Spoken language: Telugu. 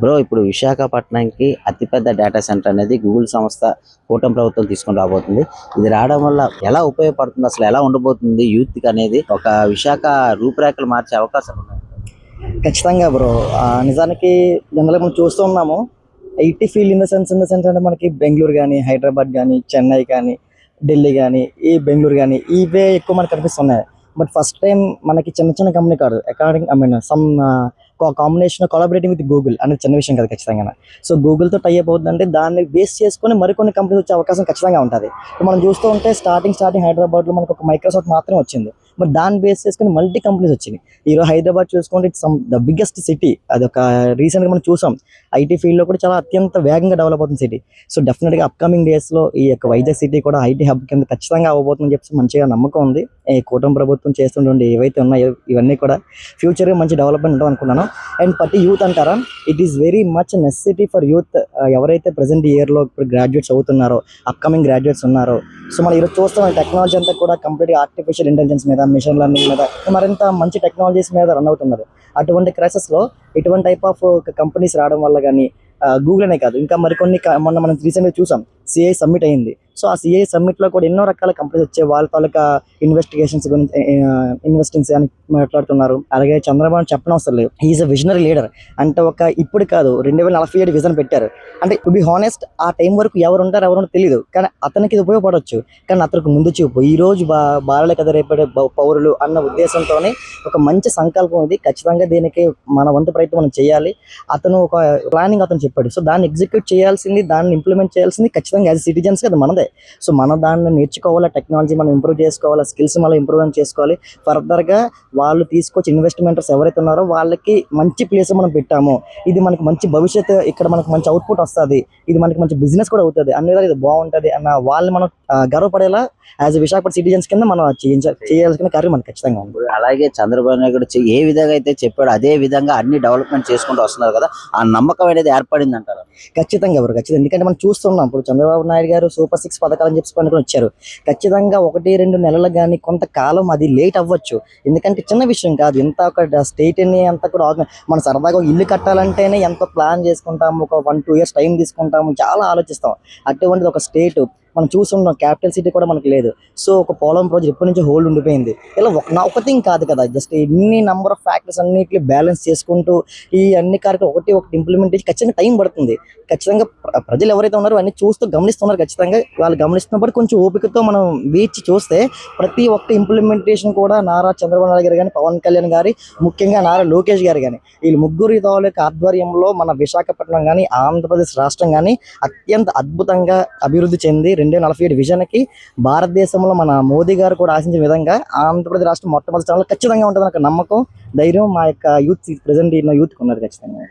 బ్రో ఇప్పుడు విశాఖపట్నంకి అతిపెద్ద డేటా సెంటర్ అనేది గూగుల్ సంస్థ కూటమి ప్రభుత్వం తీసుకొని రాబోతుంది. ఇది రావడం వల్ల ఎలా ఉపయోగపడుతుంది? అసలు ఎలా ఉండబోతుంది? యూత్కి అనేది ఒక విశాఖ రూపురేఖలు మార్చే అవకాశం ఉన్నాయి. ఖచ్చితంగా బ్రో. నిజానికి జనరల్గా మనం చూస్తూ ఉన్నాము. IT field in the sense in the sense అంటే మనకి బెంగళూరు కానీ హైదరాబాద్ కానీ చెన్నై కానీ ఢిల్లీ కానీ ఈ బెంగళూరు కానీ ఇవే ఎక్కువ మనకు కనిపిస్తున్నాయి. బట్ ఫస్ట్ టైం మనకి చిన్న చిన్న కంపెనీ కాదు. According I mean some combination collaborating with Google అనేది చిన్న విషయం కదా ఖచ్చితంగా సో గూగుల్తో టై అప్ అవుతుందంటే దాన్ని బేస్ చేసుకొని మరికొన్ని కంపెనీస్ వచ్చే అవకాశం ఖచ్చితంగా ఉంటుంది. మనం చూస్తూ ఉంటే స్టార్టింగ్ స్టార్టింగ్ హైదరాబాద్లో మనకు ఒక మైక్రోసాఫ్ట్ మాత్రమే వచ్చింది. బట్ దాన్ని బేస్ చేసుకుని మల్టీ కంపెనీస్ వచ్చినాయి. ఈరోజు హైదరాబాద్ చూసుకుంటే it's some the biggest city అది ఒక రీసెంట్గా మనం చూసాం. ఐటీ ఫీల్డ్లో కూడా చాలా అత్యంత వేగంగా డెవలప్ అవుతుంది సిటీ సో డెఫినెట్గా అప్కమింగ్ డేస్లో ఈ యొక్క వైజాగ్ సిటీ కూడా ఐటీ హబ్ కింద ఖచ్చితంగా అవ్వబోతుందని చెప్పి మంచిగా నమ్మకం ఉంది. ఈ కూటమి ప్రభుత్వం చేస్తుండే ఏవైతే ఉన్నాయో ఇవన్నీ కూడా ఫ్యూచర్గా మంచి డెవలప్మెంట్ ఉంటుంది అనుకున్నాను అండ్ ప్రతి యూత్ అంటారా it is very much necessity for youth ఎవరైతే ప్రజెంట్ ఇయర్లో ఇప్పుడు గ్రాడ్యుయేట్స్ అవుతున్నారో అప్కమింగ్ గ్రాడ్యుయేట్స్ ఉన్నారో. సో మనం ఈరోజు చూస్తాం టెక్నాలజీ అంతా కూడా కంప్లీట్గా ఆర్టిఫిషియల్ ఇంటెలిజెన్స్ మీద మిషన్ లెర్నింగ్ మీద మరింత మంచి టెక్నాలజీస్ మీద రన్ అవుతున్నారు అటువంటి క్రైసెస్లో ఇటువంటి టైప్ ఆఫ్ కంపెనీస్ రావడం వల్ల కానీ గూగుల్ uh, అనే కాదు ఇంకా మరికొన్ని మొన్న మనం రీసెంట్గా చూసాం సిఐ సబ్మిట్ అయింది. సో ఆ సిఐ సమ్మిట్లో కూడా ఎన్నో రకాల కంపెనీస్ వచ్చే వాళ్ళ తాలూకా ఇన్వెస్టిగేషన్స్ గురించి ఇన్వెస్టింగ్స్ అని మాట్లాడుతున్నారు. అలాగే చంద్రబాబు చెప్పడం అవసరం లేదు ఈజ్ అ విజనరీ లీడర్ అంటే ఒక ఇప్పుడు కాదు రెండు వేల నలభై ఏడు విజన్ పెట్టారు. అంటే టు బి హానెస్ట్ ఆ టైం వరకు ఎవరు ఉంటారు ఎవరు తెలియదు కానీ అతనికి ఇది ఉపయోగపడవచ్చు. కానీ అతనికి ముందు చూపు. ఈ రోజు బా బాలలే కదా రేపడే బ- పౌరులు అన్న ఉద్దేశంతోనే ఒక మంచి సంకల్పం ఇది ఖచ్చితంగా దీనికి మన వంతు ప్రయత్నం మనం చేయాలి. అతను ఒక ప్లానింగ్ అతను చెప్పాడు. సో దాన్ని ఎగ్జిక్యూట్ చేయాల్సింది దాన్ని ఇంప్లిమెంట్ చేయాల్సింది ఖచ్చితంగా యాజ్ సిటిజన్స్ కదా మనదే. సో మనం దాన్ని నేర్చుకోవాలి టెక్నాలజీ మనం ఇంప్రూవ్ చేసుకోవాలి స్కిల్స్ మనం ఇంప్రూవ్మెంట్ చేసుకోవాలి ఫర్దర్గా వాళ్ళు తీసుకొచ్చి ఇన్వెస్ట్మెంటర్స్ ఎవరైతే ఉన్నారో వాళ్ళకి మంచి ప్లేస్ మనం పెట్టాము. ఇది మనకి మంచి భవిష్యత్తు ఇక్కడ మనకు మంచి అవుట్పుట్ వస్తుంది. ఇది మనకి మంచి బిజినెస్ కూడా అవుతుంది. అన్ని విధాలు ఇది బాగుంటుంది అన్న వాళ్ళని మనం గర్వపడేలా యాజ్ విశాఖపట్నం సిటిజన్స్ కింద మనం చేయించ చేయాల్సిన కార్యం మనకి ఖచ్చితంగా ఉంది. అలాగే చంద్రబాబు నాయుడు ఏ విధంగా అయితే చెప్పాడో అదే విధంగా అన్ని డెవలప్మెంట్ చేసుకుంటూ వస్తున్నారు కదా ఆ నమ్మకం అనేది ఏర్పడింది అంటారు ఖచ్చితంగా ఎవరు? ఖచ్చితంగా. ఎందుకంటే మనం చూస్తున్నాం. ఇప్పుడు చంద్రబాబు నాయుడు గారు సూపర్ సిక్స్ పథకాలని చెప్పి పనుకొని వచ్చారు. ఖచ్చితంగా ఒకటి రెండు నెలలు కానీ కొంతకాలం అది లేట్ అవ్వచ్చు. ఎందుకంటే చిన్న విషయం కాదు. ఎంత ఒక స్టేట్ని అంతా కూడా మనం మన సరదాగా ఇల్లు కట్టాలంటేనే ఎంత ప్లాన్ చేసుకుంటాము? ఒక వన్ టూ ఇయర్స్ టైం తీసుకుంటాము? చాలా ఆలోచిస్తాం. అటువంటిది ఒక స్టేట్. మనం చూస్తున్నాం క్యాపిటల్ సిటీ కూడా మనకు లేదు. సో ఒక పోలవరం ప్రాజెక్ట్ ఎప్పటి నుంచి హోల్డ్ ఉండిపోయింది. ఇలా ఒక- నా ఒక థింగ్ కాదు కదా జస్ట్ ఎన్ని నెంబర్ ఆఫ్ ఫ్యాక్టర్స్ అన్నింటినీ బ్యాలెన్స్ చేసుకుంటూ ఈ అన్ని కార్యక్రమం ఒకటి ఒకటి ఇంప్లిమెంట్ చేసి ఖచ్చితంగా టైం పడుతుంది. ఖచ్చితంగా ప్రజలు ఎవరైతే ఉన్నారో అన్ని చూస్తూ గమనిస్తున్నారు ఖచ్చితంగా. వాళ్ళు గమనిస్తున్నప్పుడు కొంచెం ఓపికతో మనం వేచి చూస్తే ప్రతి ఒక్క ఇంప్లిమెంటేషన్ కూడా నారా చంద్రబాబు నాయుడు గారు కానీ పవన్ కళ్యాణ్ గారి ముఖ్యంగా నారా లోకేష్ గారు కానీ వీళ్ళు ముగ్గురు తాలూకు ఆధ్వర్యంలో మన విశాఖపట్నం కానీ ఆంధ్రప్రదేశ్ రాష్ట్రం కానీ అత్యంత అద్భుతంగా అభివృద్ధి చెంది రెండు వేల నలభై ఏడు విజన్కి భారతదేశంలో మన మోదీ గారు కూడా ఆశించిన విధంగా ఆంధ్రప్రదేశ్ రాష్ట్రం మొట్టమొదటి స్థానంలో ఖచ్చితంగా ఉంటుంది నాకు నమ్మకం ధైర్యం మా యొక్క యూత్ ప్రజెంట్ యూత్ ఉన్నది ఖచ్చితంగా.